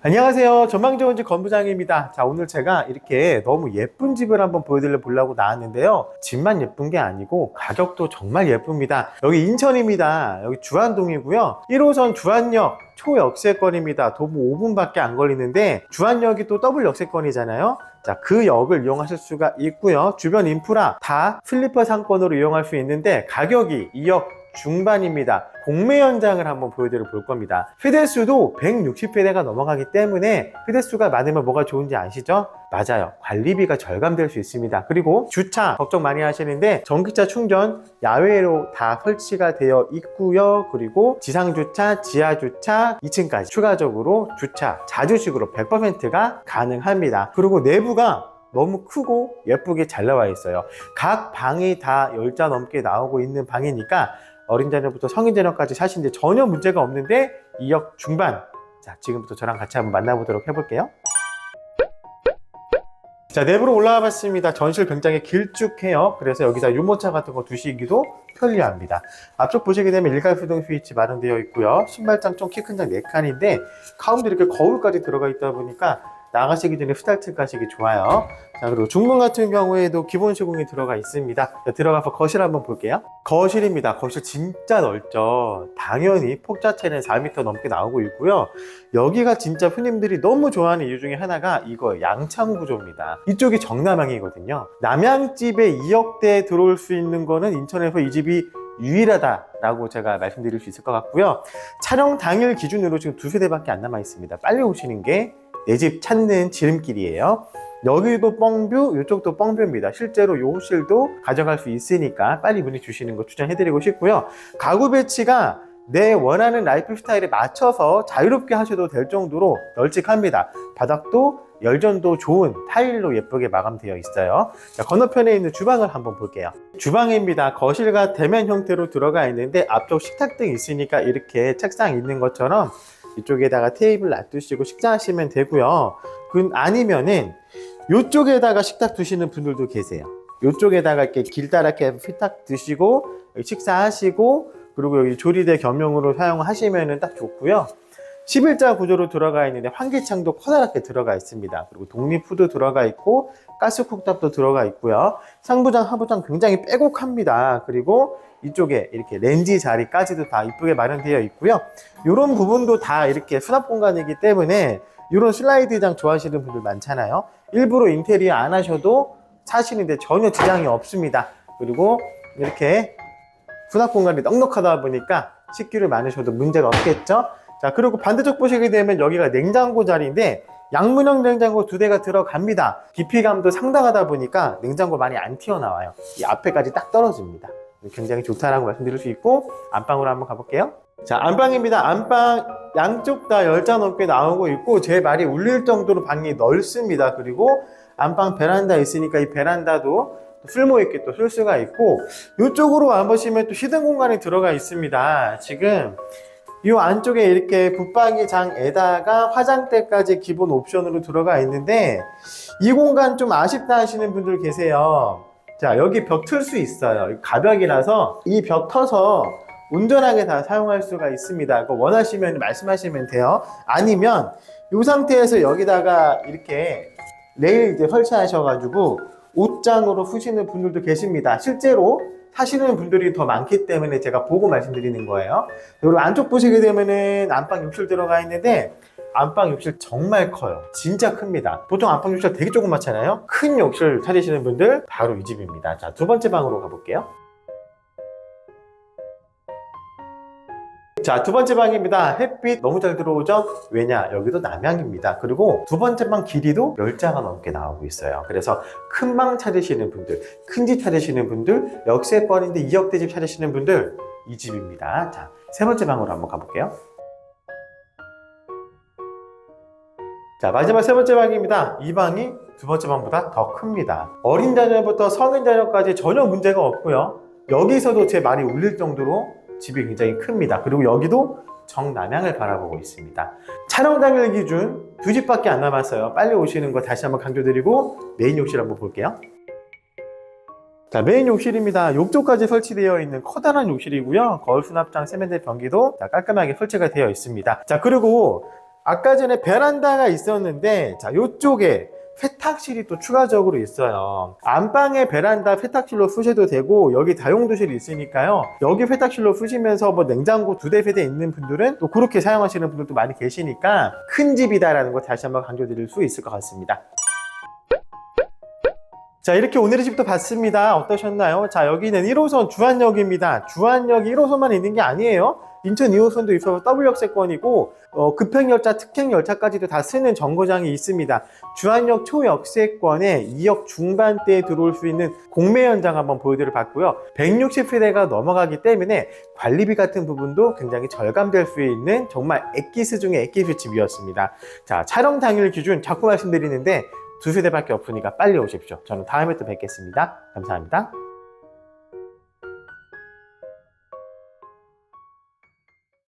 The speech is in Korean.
안녕하세요. 전망 좋은 집 건부장입니다. 자, 오늘 제가 이렇게 너무 예쁜 집을 한번 보여드려 보려고 나왔는데요. 집만 예쁜 게 아니고 가격도 정말 예쁩니다. 여기 인천입니다. 여기 주안동이고요. 1호선 주안역 초역세권입니다. 도보 5분밖에 안 걸리는데 주안역이 또 더블 역세권이잖아요. 자, 그 역을 이용하실 수가 있고요. 주변 인프라 다 슬리퍼 상권으로 이용할 수 있는데 가격이 2억 중반입니다. 공매 현장을 한번 보여드려 볼 겁니다. 휴대수도 160회대가 넘어가기 때문에 휴대수가 많으면 뭐가 좋은지 아시죠? 맞아요. 관리비가 절감될 수 있습니다. 그리고 주차 걱정 많이 하시는데 전기차 충전 야외로 다 설치가 되어 있고요. 그리고 지상 주차, 지하 주차, 2층까지 추가적으로 주차 자주식으로 100%가 가능합니다. 그리고 내부가 너무 크고 예쁘게 잘 나와 있어요. 각 방이 다 10자 넘게 나오고 있는 방이니까 어린 자녀부터 성인 자녀까지 사시는데 전혀 문제가 없는데 2억 중반. 자, 지금부터 저랑 같이 한번 만나보도록 해볼게요. 자, 내부로 올라와 봤습니다. 전실 굉장히 길쭉해요. 그래서 여기다 유모차 같은 거 두시기도 편리합니다. 앞쪽 보시게 되면 일괄 수동 스위치 마련되어 있고요. 신발장 좀 키 큰 장 4칸인데 가운데 이렇게 거울까지 들어가 있다 보니까 나가시기 전에 스타트 가시기 좋아요. 자, 그리고 중문 같은 경우에도 기본 시공이 들어가 있습니다. 자, 들어가서 거실 한번 볼게요. 거실입니다. 거실 진짜 넓죠. 당연히 폭 자체는 4m 넘게 나오고 있고요. 여기가 진짜 흔님들이 너무 좋아하는 이유 중에 하나가 이거 양창 구조입니다. 이쪽이 정남향이거든요. 남양집에 2억대 들어올 수 있는 거는 인천에서 이 집이 유일하다라고 제가 말씀드릴 수 있을 것 같고요. 촬영 당일 기준으로 지금 두 세 대밖에 안 남아 있습니다. 빨리 오시는 게 내 집 찾는 지름길이에요. 여기도 뻥뷰, 이쪽도 뻥뷰입니다. 실제로 요 호실도 가져갈 수 있으니까 빨리 문의 주시는 거 추천해드리고 싶고요. 가구 배치가 내 원하는 라이프 스타일에 맞춰서 자유롭게 하셔도 될 정도로 널찍합니다. 바닥도 열전도 좋은 타일로 예쁘게 마감되어 있어요. 자, 건너편에 있는 주방을 한번 볼게요. 주방입니다. 거실과 대면 형태로 들어가 있는데 앞쪽 식탁등이 있으니까 이렇게 책상 있는 것처럼 이쪽에다가 테이블 놔두시고 식사하시면 되고요. 그 아니면은 이쪽에다가 식탁 두시는 분들도 계세요. 이쪽에다가 이렇게 길다랗게 피탁 드시고 식사하시고 그리고 여기 조리대 겸용으로 사용하시면 딱 좋고요. 11자 구조로 들어가 있는데 환기창도 커다랗게 들어가 있습니다. 그리고 독립후도 들어가 있고 가스 쿡탑도 들어가 있고요. 상부장, 하부장 굉장히 빼곡합니다. 그리고 이쪽에 이렇게 렌지 자리까지도 다 이쁘게 마련되어 있고요. 이런 부분도 다 이렇게 수납 공간이기 때문에 이런 슬라이드장 좋아하시는 분들 많잖아요. 일부러 인테리어 안 하셔도 사시는데 전혀 지장이 없습니다. 그리고 이렇게 수납 공간이 넉넉하다 보니까 식기를 많으셔도 문제가 없겠죠. 자, 그리고 반대쪽 보시게 되면 여기가 냉장고 자리인데 양문형 냉장고 두 대가 들어갑니다. 깊이감도 상당하다 보니까 냉장고 많이 안 튀어나와요. 이 앞에까지 딱 떨어집니다. 굉장히 좋다라고 말씀드릴 수 있고 안방으로 한번 가볼게요. 자, 안방입니다. 안방 양쪽 다 열자 넘게 나오고 있고 제 말이 울릴 정도로 방이 넓습니다. 그리고 안방 베란다 있으니까 이 베란다도 쓸모 있게 또 쓸 수가 있고 이쪽으로 와보시면 또 히든 공간이 들어가 있습니다. 지금 이 안쪽에 이렇게 붙박이장에다가 화장대까지 기본 옵션으로 들어가 있는데 이 공간 좀 아쉽다 하시는 분들 계세요. 자, 여기 벽 틀 수 있어요. 가벽이라서 이 벽 터서 운전하게 다 사용할 수가 있습니다. 원하시면 말씀하시면 돼요. 아니면 이 상태에서 여기다가 이렇게 레일 이제 설치하셔가지고 옷장으로 쓰시는 분들도 계십니다. 실제로 사시는 분들이 더 많기 때문에 제가 보고 말씀드리는 거예요. 그리고 안쪽 보시게 되면은 안방 욕실 들어가 있는데 안방 욕실 정말 커요. 진짜 큽니다. 보통 안방 욕실 되게 조그맣잖아요. 큰 욕실 찾으시는 분들 바로 이 집입니다. 자, 두 번째 방으로 가볼게요. 자, 두 번째 방입니다. 햇빛 너무 잘 들어오죠? 왜냐? 여기도 남향입니다. 그리고 두 번째 방 길이도 10자가 넘게 나오고 있어요. 그래서 큰방 찾으시는 분들, 큰집 찾으시는 분들, 역세권인데 2억대 집 찾으시는 분들, 이 집입니다. 자, 세 번째 방으로 한번 가볼게요. 자, 마지막 세 번째 방입니다. 이 방이 두 번째 방보다 더 큽니다. 어린 자녀부터 성인 자녀까지 전혀 문제가 없고요. 여기서도 제 말이 울릴 정도로 집이 굉장히 큽니다. 그리고 여기도 정남향을 바라보고 있습니다. 촬영 당일 기준 두 집밖에 안 남았어요. 빨리 오시는 거 다시 한번 강조드리고 메인 욕실 한번 볼게요. 자, 메인 욕실입니다. 욕조까지 설치되어 있는 커다란 욕실이고요. 거울 수납장, 세면대 변기도 다 깔끔하게 설치가 되어 있습니다. 자, 그리고 아까 전에 베란다가 있었는데 자 요쪽에 세탁실이 또 추가적으로 있어요. 안방에 베란다 세탁실로 쓰셔도 되고 여기 다용도실이 있으니까요. 여기 세탁실로 쓰시면서 뭐 냉장고 두 대 세 대 있는 분들은 또 그렇게 사용하시는 분들도 많이 계시니까 큰 집이다라는 거 다시 한번 강조드릴 수 있을 것 같습니다. 자 이렇게 오늘의 집도 봤습니다. 어떠셨나요? 자 여기는 1호선 주안역입니다. 주안역이 1호선만 있는 게 아니에요. 인천 2호선도 있어서 W역세권이고 어, 급행열차, 특행열차까지도 다 쓰는 정거장이 있습니다. 주안역 초역세권에 2역 중반대에 들어올 수 있는 공매 현장 한번 보여드려 봤고요. 160세대가 넘어가기 때문에 관리비 같은 부분도 굉장히 절감될 수 있는 정말 엑기스 중에 엑기스 집이었습니다. 자 촬영 당일 기준 자꾸 말씀드리는데 두 세대밖에 없으니까 빨리 오십시오. 저는 다음에 또 뵙겠습니다. 감사합니다.